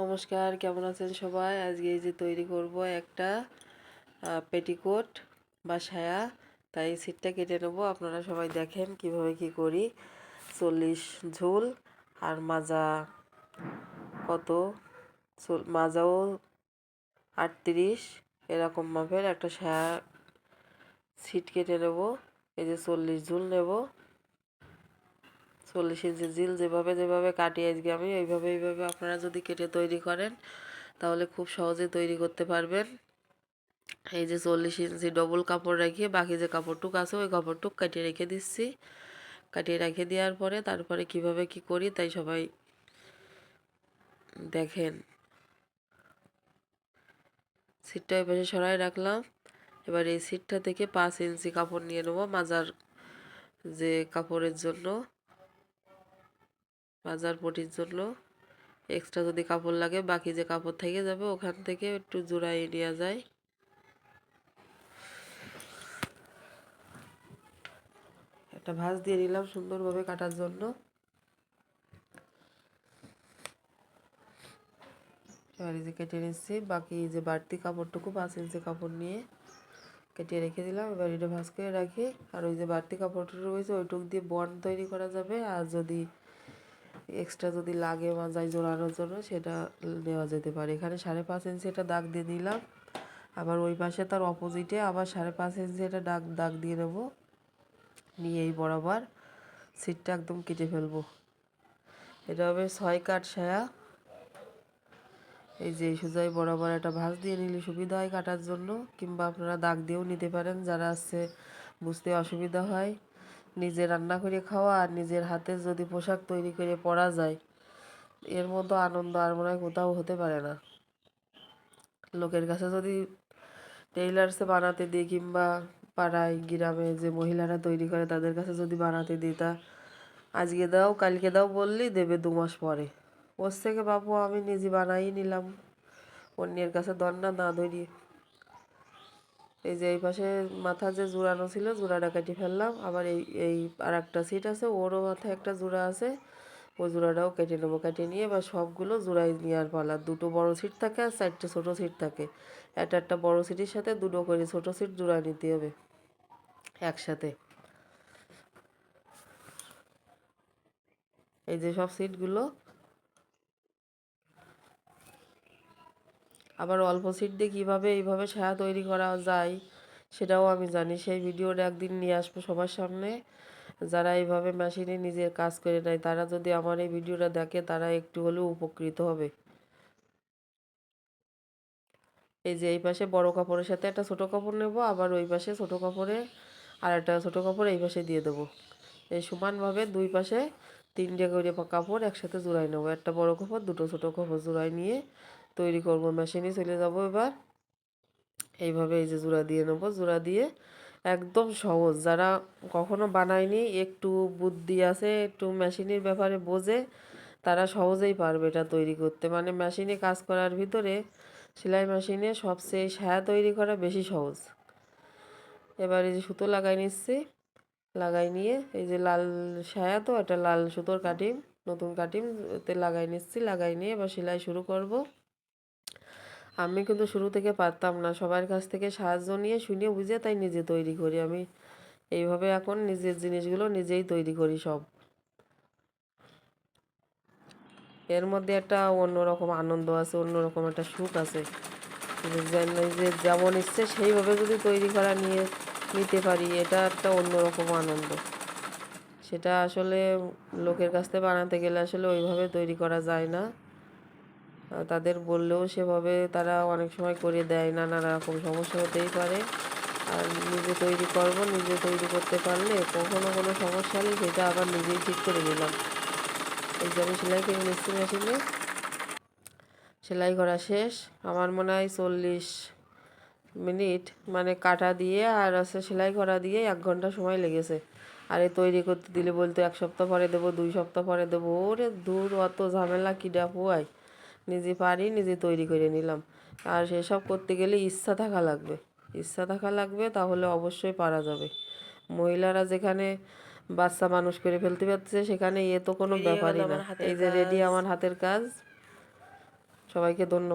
নমস্কার, কেমন আছেন সবাই? আজকে এই যে তৈরি করব একটা পেটিকোট বা সায়া। তাই সিটটা কেটে নেব। আপনারা সবাই দেখেন কীভাবে কি করি। চল্লিশ ঝুল। আর মাজা কত? মাজাও আটত্রিশ। এরকম মাপের একটা সায়া সিট কেটে নেব। এই যে চল্লিশ ঝুল নেব। চল্লিশ ইঞ্চি জিল যেভাবে যেভাবে কাটি আজকে আমি এইভাবে এইভাবে আপনারা যদি কেটে তৈরি করেন, তাহলে খুব সহজে তৈরি করতে পারবেন। এই যে চল্লিশ ইঞ্চি ডবল কাপড় রেখে বাকি যে কাপড়টুক আছে, ওই কাপড়টুক কাটিয়ে রেখে দিচ্ছি। কাটিয়ে রেখে দেওয়ার পরে তারপরে কীভাবে কি করি তাই সবাই দেখেন। সিটটা ওই পাশে সরাই রাখলাম। এবার এই সিটটা থেকে পাঁচ ইঞ্চি কাপড় নিয়ে নেব মাজার যে কাপড়ের জন্য। বাজার পটির জন্য। এক্সট্রা যদি কাপড় লাগে, বাকি যে কাপড় থেকে যাবে, ওখান থেকে একটু জোড়াই নেওয়া যায় একটা ভাঁজ দিয়ে নিলাম সুন্দরভাবে কাটার জন্য। এবার যে কেটে নিচ্ছি, বাকি যে বাড়তি কাপড়টুকু, পাঁচ ইঞ্চি কাপড় নিয়ে কেটে রেখে দিলাম। এবার এটা ভাঁজ করে রাখি। আর ওই যে বাড়তি কাপড়টা রয়েছে, ওইটুক দিয়ে বন তৈরি করা যাবে। আর যদি এক্সট্রা যদি লাগে মাজায় জোড়ানোর জন্য, সেটা নেওয়া যেতে পারে। এখানে সাড়ে পাঁচ ইঞ্চি এটা দাগ দিয়ে দিলাম আবার ওই পাশে তার অপোজিটে আবার সাড়ে পাঁচ ইঞ্চি এটা দাগ দাগ দিয়ে নেব। নিয়ে এই বরাবর সিটটা একদম কেটে ফেলব। এটা হবে ছয় কাঠ সায়া এই যে সোজাই বরাবর একটা ভাঁজ দিয়ে নিলে সুবিধা হয় কাটার জন্য, কিংবা আপনারা দাগ দিয়েও নিতে পারেন। যারা আছে, বুঝতে অসুবিধা হয়। নিজে রান্না করে খাওয়া আর নিজের হাতে যদি পোশাক তৈরি করে পরা যায়, এর মতো আনন্দ আর মনে হয় কোথাও হতে পারে না। লোকের কাছে যদি টেইলার্সে বানাতে দিই কিংবা পাড়ায়, গ্রামে যে মহিলারা তৈরি করে তাদের কাছে যদি বানাতে দিই, তা আজকে দাও, কালকে দাও বললেই দেবে দু মাস পরে। ওর থেকে বাবু আমি নিজে বানাই নিলাম। অন্যের কাছে দর না না ধরিয়ে এই যে এই পাশে মাথা যে জোড়ানো ছিল, জোড়াটা কেটে ফেললাম। আবার এই এই আর একটা সিট আছে, ওরও মাথায় একটা জোড়া আছে। ওই জোড়াটাও কেটে নেব, কেটে নিয়ে এবার সবগুলো জোড়াই নেওয়ার পালা। দুটো বড় সিট থাকে আর চারটে ছোটো সিট থাকে। একটা একটা বড় সিটের সাথে দুটো করে ছোটো সিট জোড়া নিতে হবে একসাথে। এই যে সব সিটগুলো আবার অল্প সিট দিয়ে কীভাবে এইভাবে ছায়া তৈরি করা যায় সেটাও আমি জানি। সেই ভিডিওটা একদিন নিয়ে আসব সবার সামনে। যারা এইভাবে মেশিনে নিজের কাজ করে নেয়, তারা যদি আমার এই ভিডিওটা দেখে, তারা একটু হলেও উপকৃত হবে। এই যে এই পাশে বড় কাপড়ের সাথে একটা ছোটো কাপড় নেব, আবার ওই পাশে ছোটো কাপড়ে আর একটা ছোটো কাপড় এই পাশে দিয়ে দেবো। এই সমানভাবে দুই পাশে তিনটে করে কাপড় একসাথে জোড়াই নেব। একটা বড় কাপড়, দুটো ছোটো কাপড় জোড়াই নিয়ে তৈরি করব মেশিনে চলে যাব এবার। এইভাবে এই যে জোড়া দিয়ে নেব, জোড়া দিয়ে একদম সহজ। যারা কখনো বানায়নি, একটু বুদ্ধি আছে, একটু মেশিনের ব্যাপারে বোঝে, তারা সহজেই পারবে এটা তৈরি করতে। মানে মেশিনে কাজ করার ভিতরে সেলাই মেশিনে সবচেয়ে সায়া তৈরি করা বেশি সহজ। এবার এই যে সুতো লাগাই নিচ্ছি। লাগাই নিয়ে এই যে লাল সায়া তো, এটা লাল সুতোর কাটিম নতুন কাটিম ওতে লাগাই নিচ্ছি। লাগাই নিয়ে এবার সেলাই শুরু করব। আমি কিন্তু শুরু থেকে পারতাম না। সবার কাছ থেকে সাহায্য নিয়ে শুনে বুঝে তাই নিজে তৈরি করি। আমি এইভাবে এখন নিজের জিনিসগুলো নিজেই তৈরি করি সব। এর মধ্যে একটা অন্যরকম আনন্দ আছে, অন্যরকম একটা সুখ আছে। যে যেমন ইচ্ছে সেইভাবে যদি তৈরি করা নিয়ে, নিতে পারি, এটা একটা অন্যরকম আনন্দ। সেটা আসলে লোকের কাছ থেকে বানাতে গেলে আসলে ওইভাবে তৈরি করা যায় না। তাদের বললেও সেভাবে তারা অনেক সময় করে দেয় না নানা রকম সমস্যা হতেই পারে। আর নিজে তৈরি করব, নিজে তৈরি করতে পারলে কখনো কোনো সমস্যা নেই, সেটা আবার নিজেই ঠিক করে নিলাম। এই যে আমি সেলাই করে নিচ্ছি মেশিনে সেলাই করা শেষ। আমার মনে হয় চল্লিশ মিনিট মানে কাটা দিয়ে আর আছে সেলাই করা দিয়ে এক ঘণ্টা সময় লেগেছে। আর এই তৈরি করতে দিলে বলতো এক সপ্তাহ পরে দেবো, দুই সপ্তাহ পরে দেবো। ওরে দূর, অত ঝামেলা কিডা পোয়াই নিজে পারি নিজে তৈরি করে নিলাম। আর সেসব করতে গেলে ইচ্ছা থাকা লাগবে। ইচ্ছা থাকা লাগবে তাহলে অবশ্যই পারা যাবে। মহিলারা যেখানে বাচ্চা মানুষ করে ফেলতে পারছে সেখানে এ তো কোনো ব্যাপারই না। এই যে রেডি আমার হাতের কাজ। সবাইকে ধন্যবাদ।